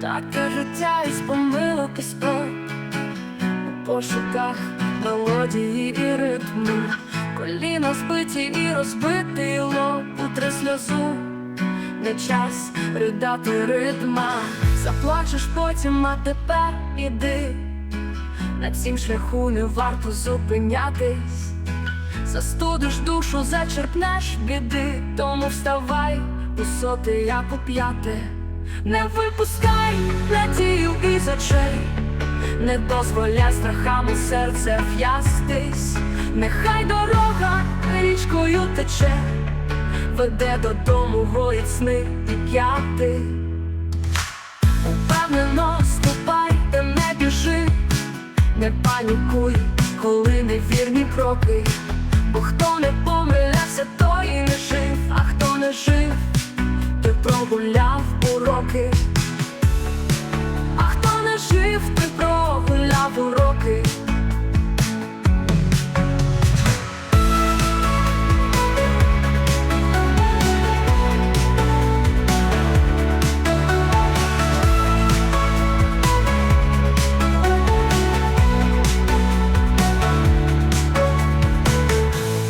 Таке життя із помилок і спроб У пошуках мелодії і ритму Коліна збиті і розбитий лоб. Утри сльозу, не час ридати ритма. Заплачеш потім, а тепер іди. На цім шляху не варто зупинятись. Застудиш душу, зачерпнеш біди, тому вставай, висоти я поп'яти, не випускай надію із очей, не дозволяй страхам у серце в'ястись, нехай дорога річкою тече, веде додому гоїть сни і п'яти. Упевнено ступай та не біжи, не панікуй, коли невірні кроки. Бо хто не помилявся, той і не жив, а хто не жив, той прогуляв уроки. А хто не жив, той прогуляв уроки.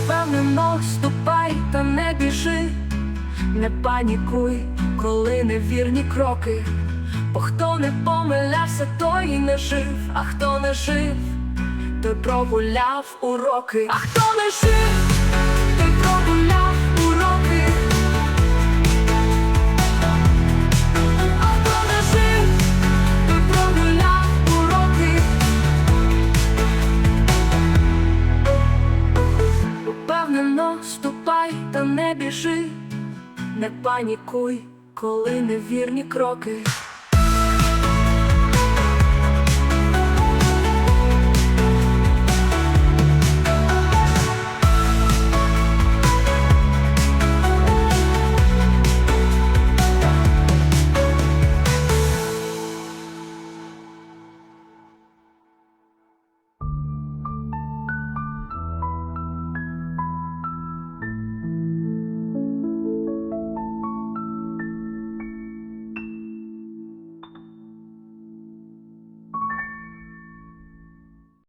Впевнено ступай та не біжи, не панікуй, коли невірні кроки. Бо хто не помилявся, той і не жив, а хто не жив, той прогуляв уроки. А хто не жив, той прогуляв уроки. А хто не жив, той прогуляв уроки. Упевнено ступай та не біжи, не панікуй, коли невірні кроки.